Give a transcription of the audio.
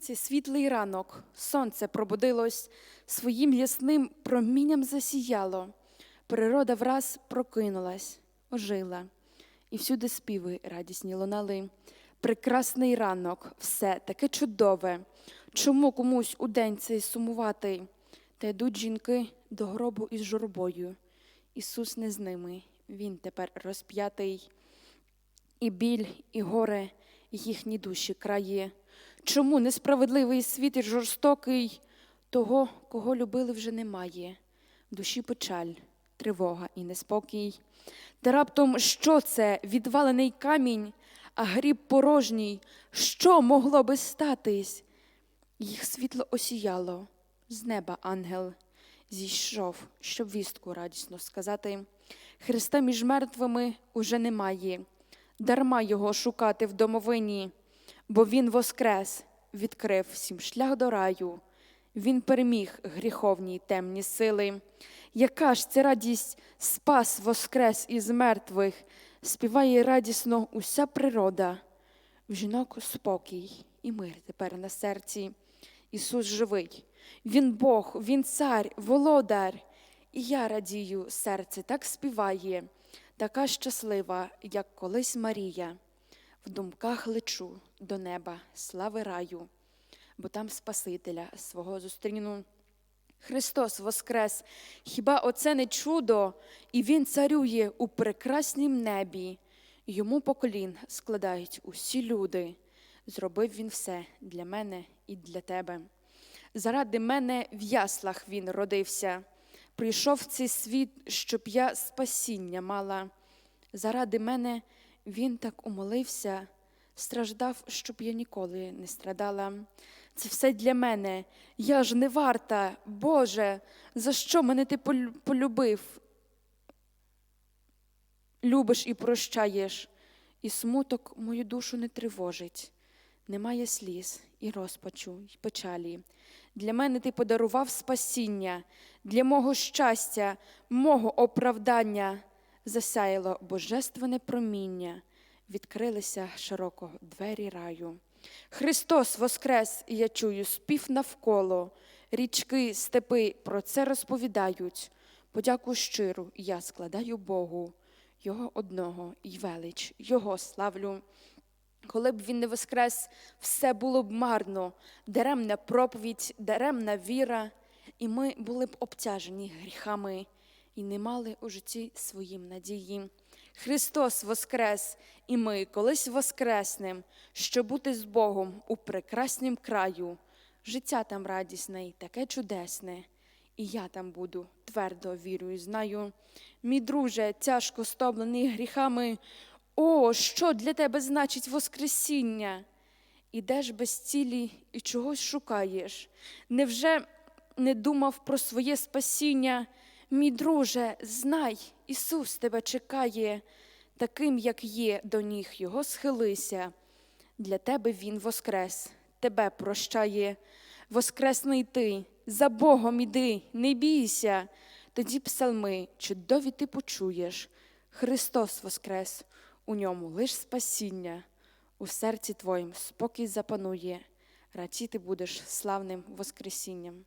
Цей світлий ранок, сонце пробудилось, своїм ясним промінням засіяло. Природа враз прокинулась, ожила, і всюди співи радісні лунали. Прекрасний ранок, все таке чудове. Чому комусь у день цей сумувати? Та йдуть жінки до гробу із журбою. Ісус не з ними, Він тепер розп'ятий. І біль, і горе їхні душі крає. Чому несправедливий світ і жорстокий, того, кого любили, вже немає. В душі печаль, тривога і неспокій. Та раптом що це відвалений камінь, а гріб порожній, що могло би статись? Їх світло осіяло, з неба ангел зійшов, щоб вістку радісно сказати. Христа між мертвими уже немає, дарма його шукати в домовині, бо Він воскрес, відкрив всім шлях до раю, Він переміг гріховні й темні сили. Яка ж це радість спас воскрес із мертвих, співає радісно уся природа, в жінок спокій і мир тепер на серці. Ісус живий, Він Бог, Він цар, володар. І я радію, серце так співає, така щаслива, як колись Марія. В думках лечу до неба, слави раю, бо там Спасителя свого зустріну. Христос воскрес, хіба оце не чудо, і Він царює у прекраснім небі. Йому поколін складають усі люди. Зробив він все для мене і для тебе. Заради мене в яслах він родився, прийшов в цей світ, щоб я спасіння мала. Заради мене він так умолився, страждав, щоб я ніколи не страдала. Це все для мене. Я ж не варта, Боже, за що мене ти полю- полюбив? Любиш і прощаєш, і смуток мою душу не тривожить. Немає сліз і розпачу, і печалі. Для мене ти подарував спасіння, для мого щастя, мого оправдання засяяло божественне проміння, відкрилися широко двері раю. Христос воскрес, і я чую спів навколо, річки, степи про це розповідають. Подяку щиру я складаю Богу, Його одного і велич, Його славлю. Коли б він не воскрес, все було б марно, даремна проповідь, даремна віра, і ми були б обтяжені гріхами і не мали у житті своїм надії. Христос воскрес, і ми колись воскреснем, щоб бути з Богом у прекраснім краю. Життя там радісне і таке чудесне, і я там буду, твердо вірю і знаю. Мій друже, тяжко стоблений гріхами, о, що для тебе значить Воскресіння? Ідеш без цілі і чогось шукаєш. Невже не думав про своє спасіння? Мій друже, знай, Ісус тебе чекає, таким, як є, до ніг Його схилися. Для тебе Він воскрес, тебе прощає. Воскресний ти, за Богом іди, не бійся. Тоді псалми чудові ти почуєш. Христос воскрес, у ньому лиш спасіння, у серці твоїм спокій запанує, радіти будеш славним Воскресінням.